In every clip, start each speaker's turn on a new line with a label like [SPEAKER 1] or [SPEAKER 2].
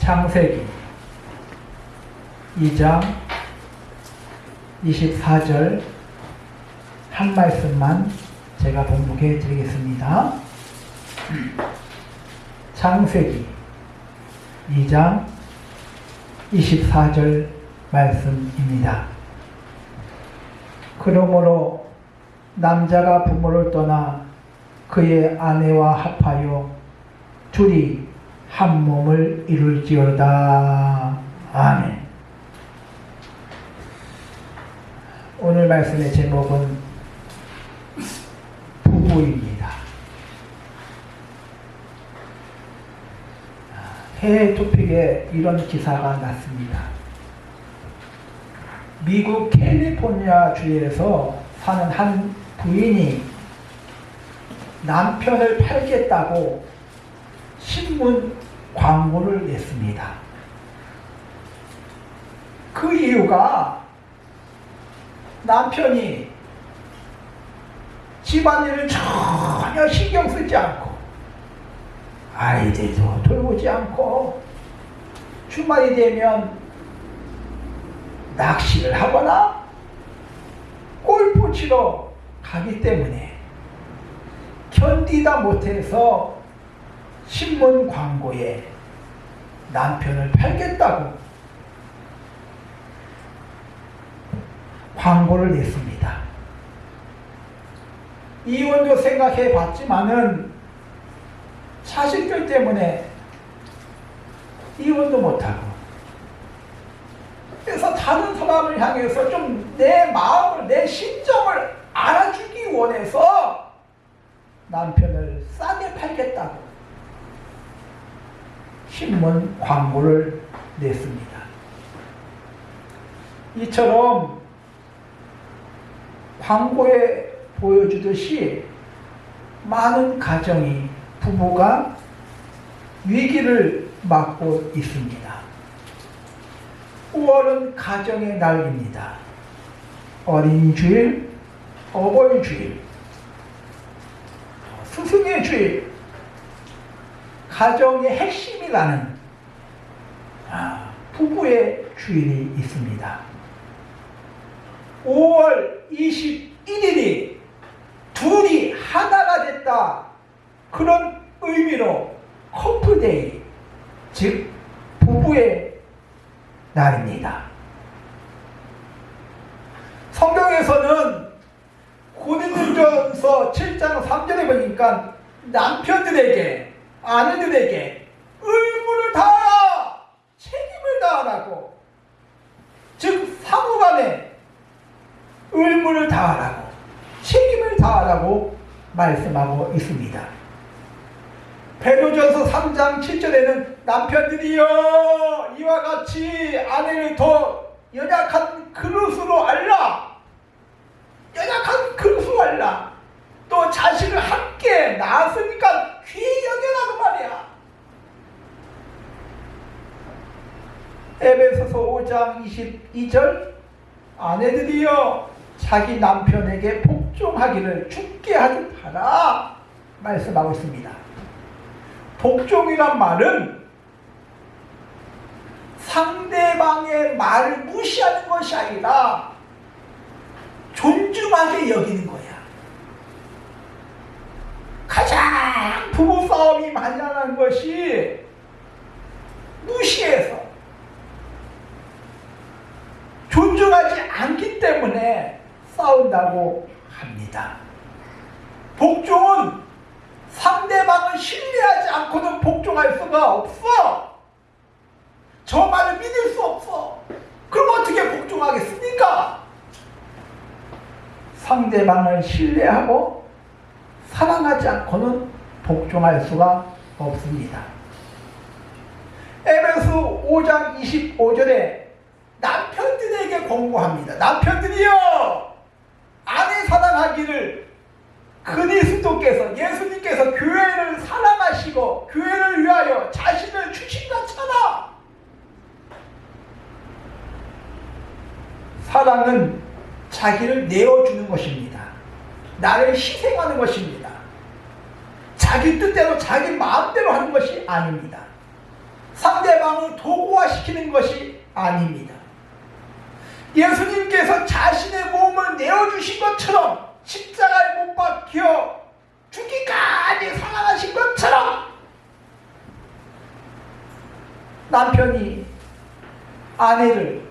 [SPEAKER 1] 창세기 2장 24절 한 말씀만 제가 봉독해 드리겠습니다. 창세기 2장 24절 말씀입니다. 그러므로 남자가 부모를 떠나 그의 아내와 합하여 둘이 한 몸을 이룰지어다. 아멘. 오늘 말씀의 제목은 부부입니다. 해외 토픽에 이런 기사가 났습니다. 미국 캘리포니아 주에서 사는 한 부인이 남편을 팔겠다고 신문 광고를 냈습니다. 그 이유가 남편이 집안일을 전혀 신경 쓰지 않고 아이들도 돌보지 않고 주말이 되면 낚시를 하거나 골프 치러 가기 때문에 견디다 못해서 신문 광고에 남편을 팔겠다고 광고를 냈습니다. 이혼도 생각해 봤지만은 자식들 때문에 이혼도 못하고 그래서 다른 사람을 향해서 좀 내 마음을 내 심정을 알아주기 원해서 남편을 싸게 팔겠다고 신문 광고를 냈습니다. 이처럼 광고에 보여주듯이 많은 가정이 부부가 위기를 맞고 있습니다. 5월은 가정의 날입니다. 어린이 주일, 어버이 주일, 스승의 주일, 가정의 핵심이라는 아, 부부의 주일이 있습니다. 5월 21일이 둘이 하나가 됐다. 그런 의미로 커플데이, 즉 부부의 날입니다. 성경에서는 고린도전서 7장 3절에 보니까 남편들에게 아내들에게 의무를 다하라 책임을 다하라고. 즉 사무간에 의무를 다하라고 책임을 다하라고 말씀하고 있습니다. 베드로전서 3장 7절에는 남편들이여 이와 같이 아내를 더 연약한 그릇으로 알라. 연약한 그릇으로 알라 또 자식을 함께 낳았으니까 귀히 여겨라고 말이야 에베소서 5장 22절 아내들이여 자기 남편에게 복종하기를 죽게 하듯 하라 말씀하고 있습니다. 복종이란 말은 상대방의 말을 무시하는 것이 아니라 존중하게 여기는 거야. 가장 부부 싸움이 많이 나는 것이 무시해서 존중하지 않기 때문에 싸운다고 합니다. 복종은 상대방을 신뢰하지 않고는 복종할 수가 없어. 저 말을 믿을 수 없어. 그럼 어떻게 복종하겠습니까? 상대방을 신뢰하고 사랑하지 않고는 복종할 수가 없습니다. 에베소 5장 25절에 남편들에게 공고합니다. 남편들이여 아내 사랑하기를 그리스도께서 예수님께서 교회를 사랑하시고 교회를 위하여 자신을 주신 것처럼 사랑은 자기를 내어주는 것입니다. 나를 희생하는 것입니다. 자기 뜻대로 자기 마음대로 하는 것이 아닙니다. 상대방을 도구화시키는 것이 아닙니다. 예수님께서 자신의 몸을 내어주신 것처럼 십자가에 못 박혀 죽기까지 사랑하신 것처럼 남편이 아내를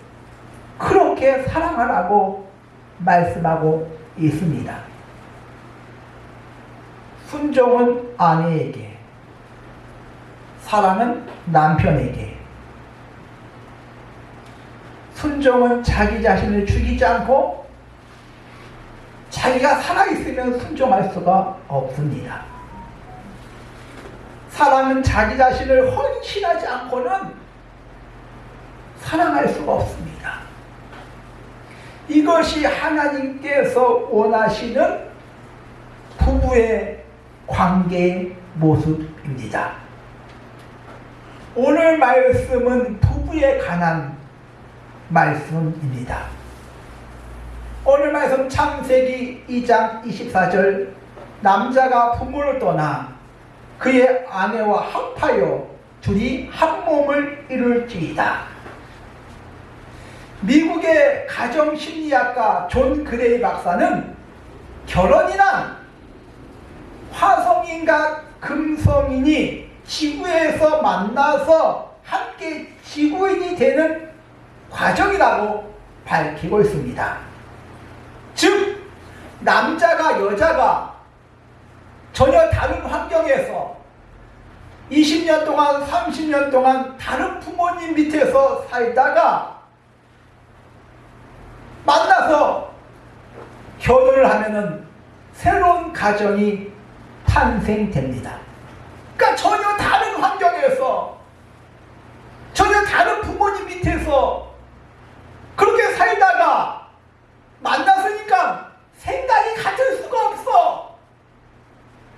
[SPEAKER 1] 그렇게 사랑하라고 말씀하고 있습니다. 순종은 아내에게, 사랑은 남편에게, 순종은 자기 자신을 죽이지 않고 자기가 살아있으면 순종할 수가 없습니다. 사랑은 자기 자신을 헌신하지 않고는 사랑할 수가 없습니다. 이것이 하나님께서 원하시는 부부의 관계의 모습입니다. 오늘 말씀은 부부에 관한 말씀입니다. 오늘 말씀 창세기 2장 24절 남자가 부모를 떠나 그의 아내와 합하여 둘이 한 몸을 이룰지이다. 미국의 가정심리학가 존 그레이 박사는 결혼이란 화성인과 금성인이 지구에서 만나서 함께 지구인이 되는 과정이라고 밝히고 있습니다. 즉, 남자가 여자가 전혀 다른 환경에서 20년 동안, 30년 동안 다른 부모님 밑에서 살다가 만나서 결혼을 하면은 새로운 가정이 탄생됩니다. 그러니까 전혀 다른 환경에서 전혀 다른 부모님 밑에서 그렇게 살다가 만났으니까 생각이 같을 수가 없어.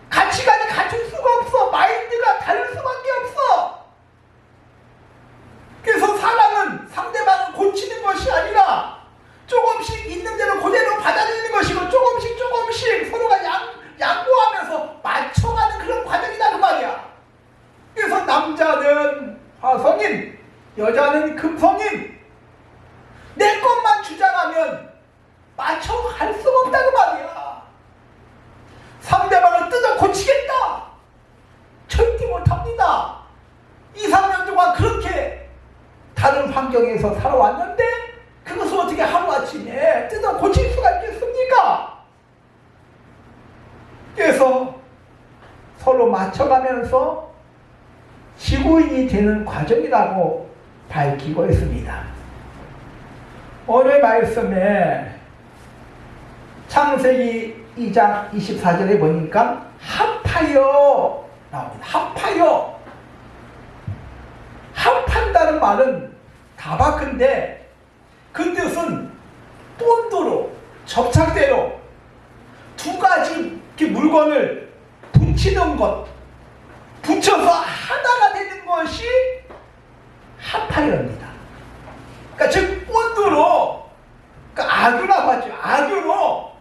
[SPEAKER 1] 가치관이 같을 수가 없어. 마인드가 다를 수밖에 없어. 그래서 사랑은 상대방을 고치는 것이 아니라 조금씩 있는 대로 그대로 받아들이는 것이고 조금씩 조금씩 서로가 양, 양보하면서 맞춰가는 그런 과정이다 그 말이야. 그래서 남자는 화성인, 여자는 금성인. 내 것만 주장하면 맞춰갈 수가 없다 그 말이야. 상대방을 뜯어 고치겠다. 절대 못합니다. 2, 3년 동안 그렇게 다른 환경에서 살아왔는데 그것을 어떻게 하루아침에 뜯어 고칠 수가 있겠습니까? 그래서 서로 맞춰가면서 지구인이 되는 과정이라고 밝히고 있습니다. 오늘 말씀에 창세기 2장 24절에 보니까 합하여 나옵니다. 합하여 합 한다는 말은 다바크인데 그 뜻은 본드로 접착대로 두 가지 물건을 붙이는 것 붙여서 하나가 되는 것이 합하여입니다. 그러니까 즉 본드로 그러니까 악유라고 하죠. 악유로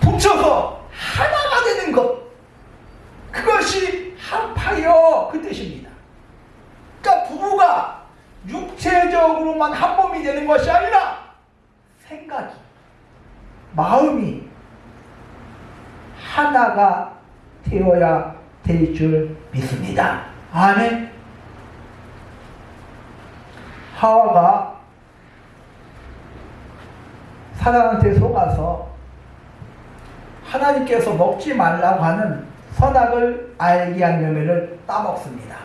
[SPEAKER 1] 붙여서 하나가 되는 것 그것이 합하여 그 뜻입니다. 부부가 육체적으로만 한 몸이 되는 것이 아니라 생각이 마음이 하나가 되어야 될 줄 믿습니다. 아멘. 하와가 사단한테 속아서 하나님께서 먹지 말라고 하는 선악을 알게 한 열매를 따먹습니다.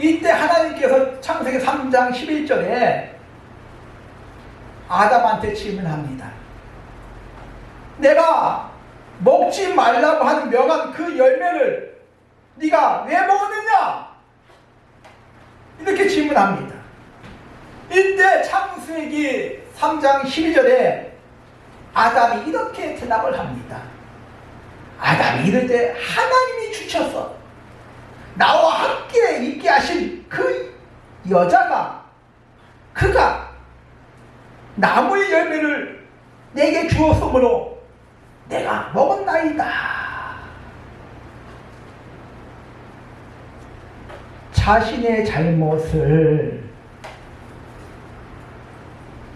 [SPEAKER 1] 이때 하나님께서 창세기 3장 11절에 아담한테 질문합니다. 내가 먹지 말라고 하는 명한 그 열매를 네가 왜 먹었느냐? 이렇게 질문합니다. 이때 창세기 3장 12절에 아담이 이렇게 대답을 합니다. 아담이 이럴 때 하나님이 주셔서 나와 함께 여자가 그가 나무의 열매를 내게 주었으므로 내가 먹었나이다. 자신의 잘못을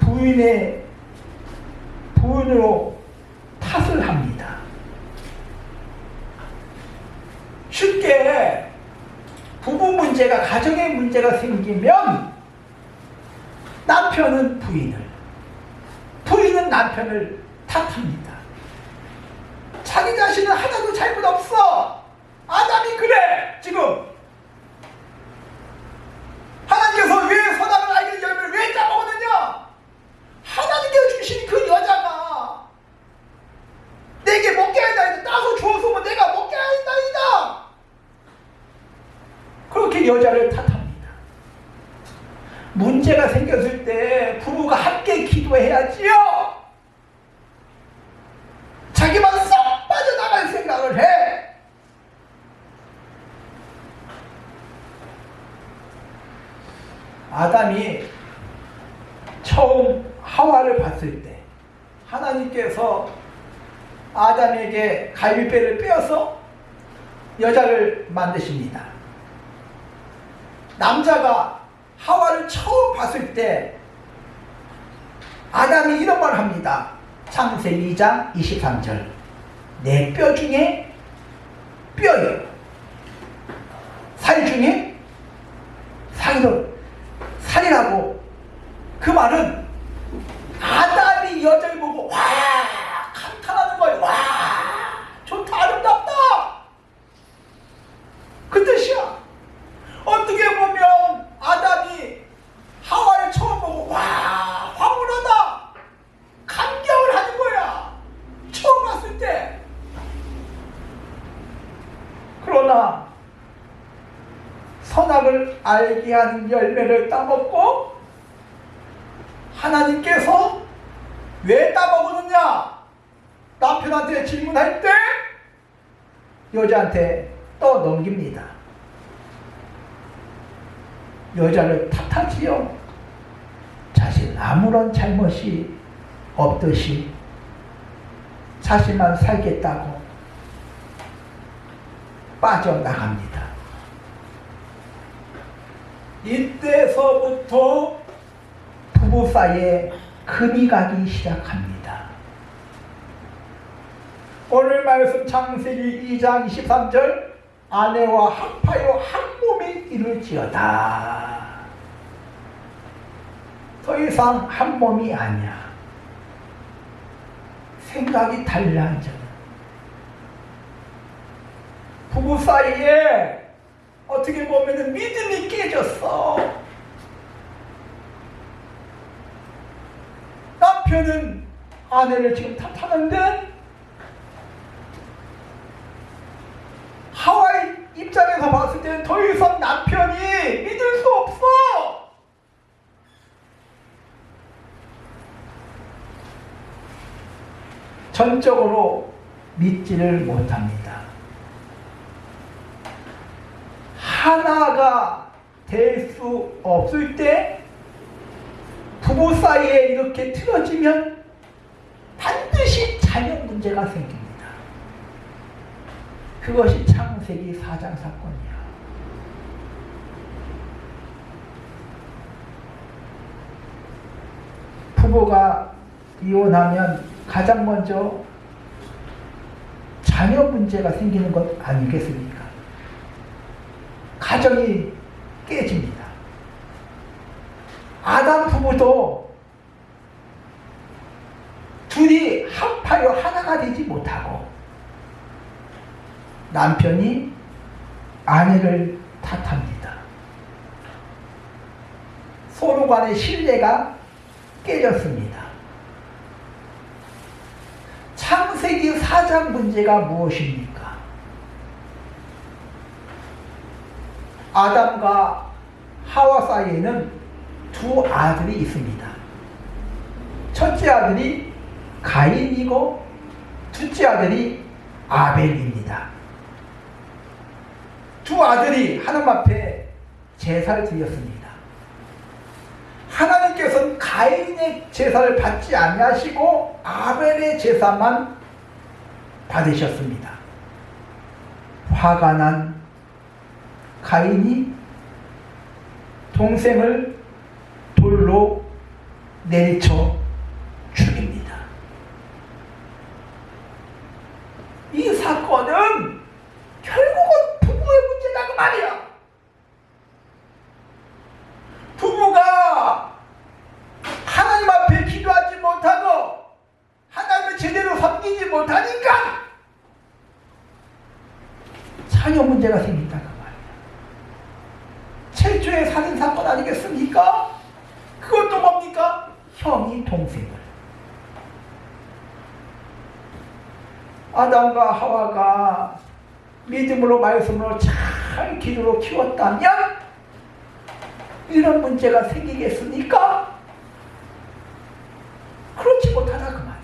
[SPEAKER 1] 부인의 부인으로 탓을 합니다. 쉽게 부부 문제가 가정의 문제가 생기면 남편은 부인을 부인은 남편을 탓합니다. 자기 자신은 하나도 잘못 없어. 아담이 그래 지금 하나님께서 왜 선악을 알게 열매를 왜 따먹었느냐? 하나님께서 주신 그 여자가 내게 먹게 하다 따서 주었으면 내가 먹게 하다이다. 그렇게 여자를 탓합니다. 문제가 생겼을 때 부부가 함께 기도해야지요. 자기만 쏙 빠져나갈 생각을 해. 아담이 처음 하와를 봤을 때 하나님께서 아담에게 갈비뼈를 빼어서 여자를 만드십니다. 남자가 하와를 처음 봤을 때 아담이 이런 말 합니다. 창세기 2장 23절 내 뼈 중에 뼈요 살 중에 살이로 살이라고 그 말은 아담이 여자를 보고 와 감탄하는 거예요 와 좋다 아름답다 그 뜻이야. 어떻게 보면 아담이 하와를 처음 보고 와 황홀하다. 감격을 하는 거야. 처음 봤을 때. 그러나 선악을 알게 하는 열매를 따먹고 하나님께서 왜 따먹었느냐? 남편한테 질문할 때 여자한테 떠넘깁니다 여자를 탓하지요 자신 아무런 잘못이 없듯이 자신만 살겠다고 빠져나갑니다. 이때서부터 부부 사이에 금이 가기 시작합니다. 오늘 말씀 창세기 2장 23절 아내와 합하여 한 몸이 이룰지어다. 더 이상 한 몸이 아니야. 생각이 달라 이제는. 부부 사이에 어떻게 보면 믿음이 깨졌어. 남편은 아내를 지금 탓하는데 하와이 입장에서 봤을 때는 더 이상 남편이 믿을 수 없어. 전적으로 믿지를 못합니다. 하나가 될 수 없을 때 부부 사이에 이렇게 틀어지면 반드시 자녀 문제가 생깁니다. 그것이 창세기 4장 사건이야. 부부가 이혼하면 가장 먼저 자녀 문제가 생기는 것 아니겠습니까? 가정이 깨집니다. 아담 부부도 둘이 합하여 하나가 되지 못하고 남편이 아내를 탓합니다. 서로 간의 신뢰가 깨졌습니다. 창세기 4장 문제가 무엇입니까? 아담과 하와 사이에는 두 아들이 있습니다. 첫째 아들이 가인이고 둘째 아들이 아벨입니다. 두 아들이 하나님 앞에 제사를 드렸습니다. 하나님께서는 가인의 제사를 받지 아니하시고 아벨의 제사만 받으셨습니다. 화가 난 가인이 동생을 돌로 내리쳐 죽입니다. 이 사건은 결국은 부부의 문제다 그 말이야. 부부가 하나님 앞에 기도하지 못하고 하나님을 제대로 섬기지 못하니까 자녀 문제가 생긴다 그 말이야. 최초의 살인 사건 아니겠습니까? 그것도 뭡니까? 형이 동생을 아담과 하와가 믿음으로 말씀으로 잘 기도로 키웠다면 이런 문제가 생기겠습니까? 그렇지 못하다 그 말이야.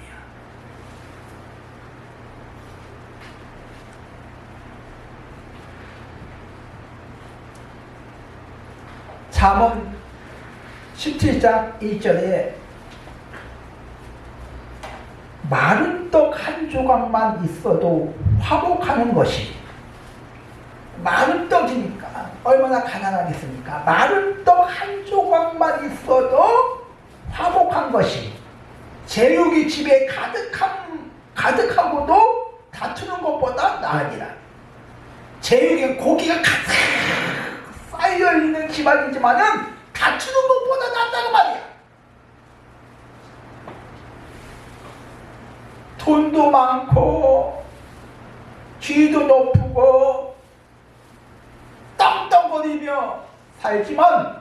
[SPEAKER 1] 잠언 17장 1절에 마른 떡 한 조각만 있어도 화목하는 것이 마른 떡이니까 얼마나 가난하겠습니까? 마른 떡 한 조각만 있어도 화목한 것이 제육이 집에 가득함, 가득하고도 다투는 것보다 나으니라. 제육에 고기가 가득 쌓여 있는 집안이지만은 다투는 것보다 낫다는 말이야. 돈도 많고 쥐도 높고 떡떡거리며 살지만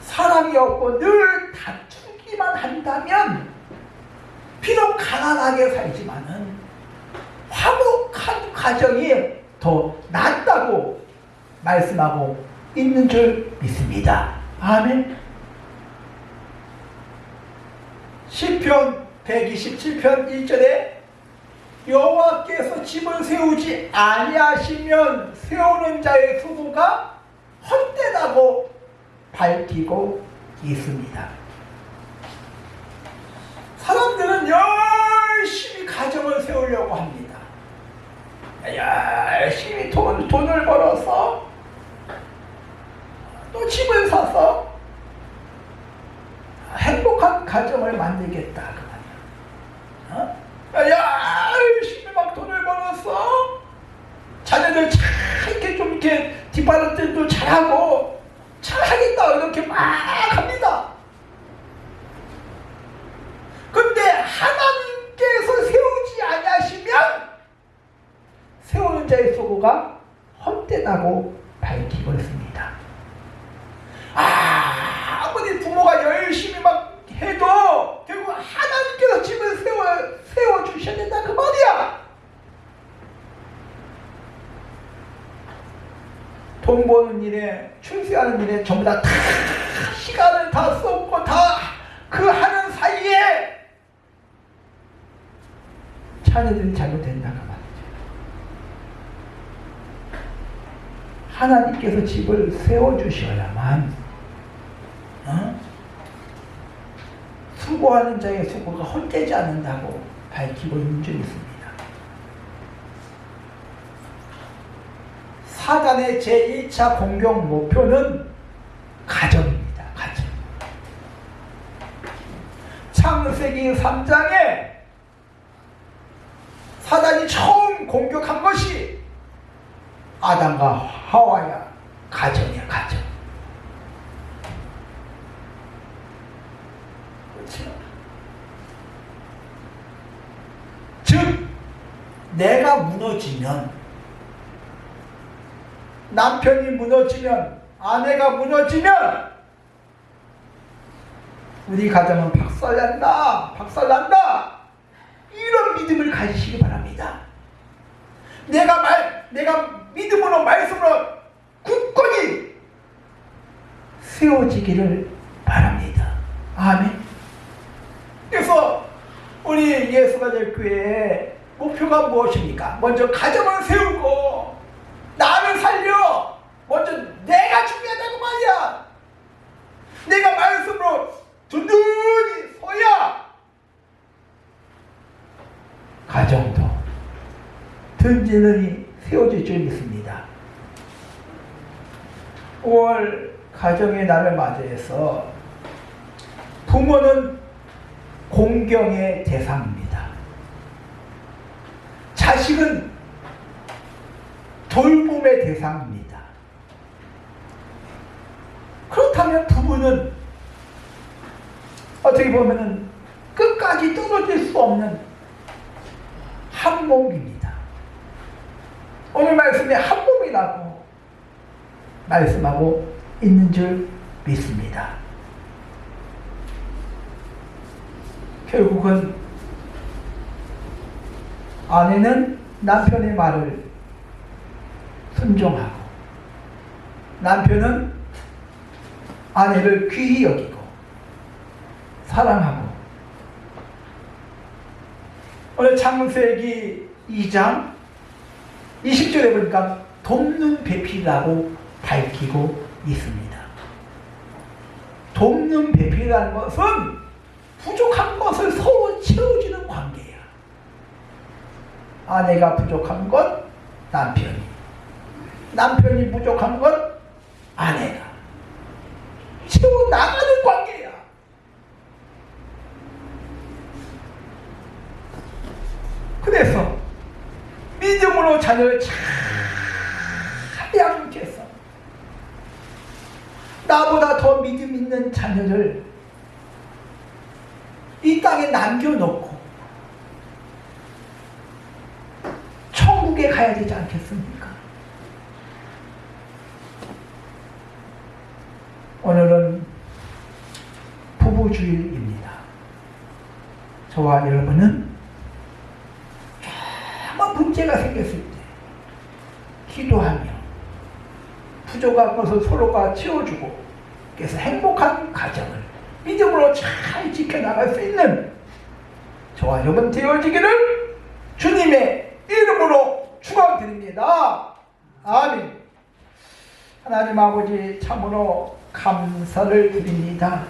[SPEAKER 1] 사랑이 없고 늘 다투기만 한다면 비록 가난하게 살지만은 화목한 가정이 더 낫다고 말씀하고 있는 줄 믿습니다. 아멘. 시편 127편 1절에 여호와께서 집을 세우지 아니하시면 세우는 자의 수고가 헛되다고 밝히고 있습니다. 사람들은 열심히 가정을 세우려고 합니다. 열심히 돈, 돈을 벌어서 또 집을 사서 행복한 가정을 만들겠다 그 말이야. 어? 열심히 막 돈을 벌어서 자녀들 잘 이렇게 좀 이렇게 뒷바람질도 잘하고 잘하겠다 이렇게 막 합니다. 근데 하나님께서 세우지 아니하시면 세우는 자의 수고가 헛되다고 밝히고 있습니다. 아, 아무리 부모가 열심히 막 해도 결국 하나님께서 집을 세워 세워 주셔야 된다 그 말이야. 돈 버는 일에 출세하는 일에 전부 다, 다 시간을 다 쏟고 다 그 하는 사이에 자녀들이 잘못된다 그 말이죠. 하나님께서 집을 세워 주셔야만 어? 수고하는 자의 수고가 헛되지 않는다고 밝히고 있는 줄 믿습니다. 사단의 제1차 공격 목표는 가정입니다. 가정. 창세기 3장에 사단이 처음 공격한 것이 아담과 하와야 가정이야 가정. 즉 내가 무너지면 남편이 무너지면 아내가 무너지면 우리 가정은 박살난다 박살난다. 이런 믿음을 가지시기 바랍니다. 내가 말 내가 믿음으로 말씀으로 굳건히 세워지기를 바랍니다. 아멘. 그래서 우리 예수가 될 교회의 목표가 무엇입니까? 먼저 가정을 세우고 나를 살려 먼저 내가 중요하다고 말이야 내가 말씀으로 든든히 서야 가정도 든든히 세워질 줄 믿습니다 5월 가정의 날을 맞이해서 부모는 공경의 대상입니다. 자식은 돌봄의 대상입니다. 그렇다면 부부는 어떻게 보면은 끝까지 떨어질 수 없는 한 몸입니다. 오늘 말씀에 한 몸이라고 말씀하고 있는 줄 믿습니다. 결국은 아내는 남편의 말을 순종하고 남편은 아내를 귀히 여기고 사랑하고 오늘 창세기 2장 20절에 보니까 돕는 배필이라고 밝히고 있습니다. 돕는 배필이라는 것은 부족한 것을 서로 채워주는 관계야. 아내가 부족한 것 남편이, 남편이 부족한 것 아내가 채워 나가는 관계야. 그래서 믿음으로 자녀를 잘 양육해서 나보다 더 믿음 있는 자녀를 이 땅에 남겨놓고 천국에 가야 되지 않겠습니까? 오늘은 부부주일입니다. 저와 여러분은 아무 문제가 생겼을 때 기도하며 부족한 것을 서로가 채워주고 그래서 행복한 가정을 믿음으로 잘 지켜나갈 수 있는 저와 여러분 되어지기를 주님의 이름으로 축원드립니다. 아멘. 하나님 아버지 참으로 감사를 드립니다.